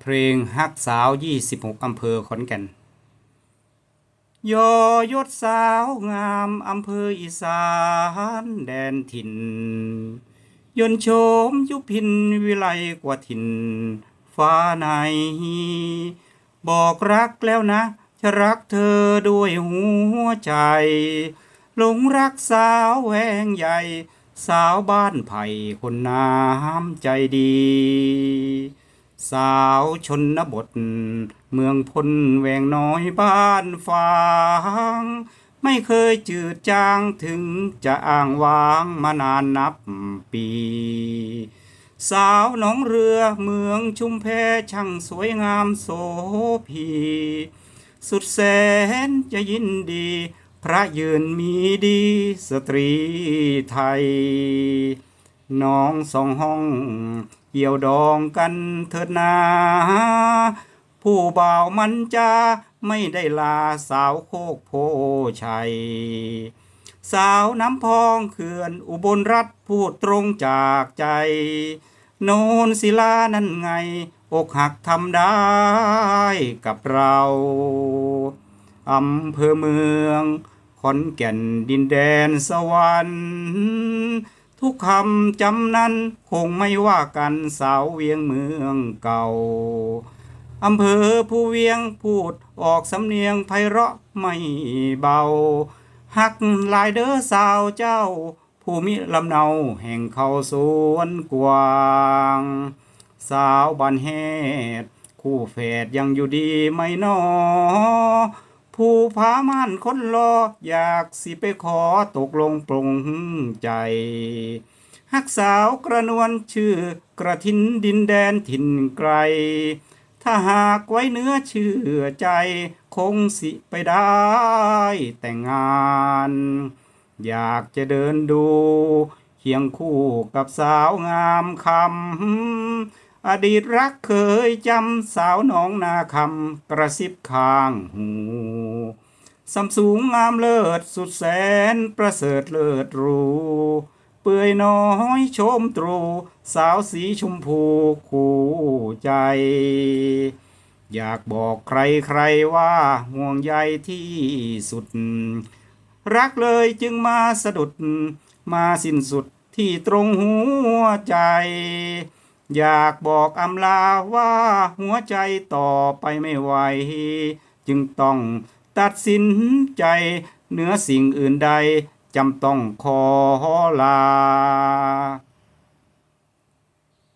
เพลงฮักสาว 26 อำเภอขอนแก่นยอยศสาวงามอำเภออีสานแดนถิ่น ยนโฉมยุพินวิไลกว่าถิ่น ฟ้าใน บอกรักแล้วนะ จะรักเธอด้วยหัวใจ หลงรักสาวแหวงใหญ่ สาวบ้านไผ่คนน้ำใจดี สาวชนบท เมืองพลแวงน้อยบ้านฟางไม่เคยจืดจางถึงจะอ้างว้างมานานนับปี สาวหนองเรือเมืองชุมแพช่างสวยงามโสภีสุดแสนจะยินดี พระยืนมีดีสตรีไทย น้องสองห้อง เกี่ยวดองกันเถิดนา ผู้บ่าวมันจะไม่ได้ลาสาวโคกโพชัย สาวน้ำพองเขื่อนอุบลรัฐพูดตรงจากใจ โนนศิลานั่นไง อกหักทำได้กับเราอำเภอเมืองขอนแก่นดินแดนสวรรค์ ทุกคำจำนั้นคงไม่ว่ากันสาวเวียงเมืองเก่าอำเภอผู้เวียงพูดออกสำเนียงไพเราะไม่เบา หักลายเด้อสาวเจ้าผู้มิลำเนาแห่งเขาสวนกวาง สาวบันแฮดคู่แฝดยังอยู่ดีไหม่นอ ผู้พาม่านคนรออยากสิไปขอตกลงปลงใจหักสาวกระนวลชื่อกระทินดินแดนถิ่นไกล ถ้าหากไว้เนื้อเชื่อใจ คงสิไปได้แต่งงาน อยากจะเดินดูเคียงคู่กับสาวงามคำอดีตรักเคยจำสาวหนองนาคำกระซิบข้างหู สำสูงงามเลิศสุดแสนประเสริฐเลิศรูเปื่อยน้อยชมตรู สาวสีชมพูคู่ใจ อยากบอกใครใครๆว่าห่วงใยที่สุด รักเลยจึงมาสะดุด มาสิ้นสุดที่ตรงหัวใจ อยากบอกอำลาว่าหัวใจต่อไปไม่ไหว จึงต้อง ตัดสินใจเหนือสิ่งอื่นใดจำต้องขอลา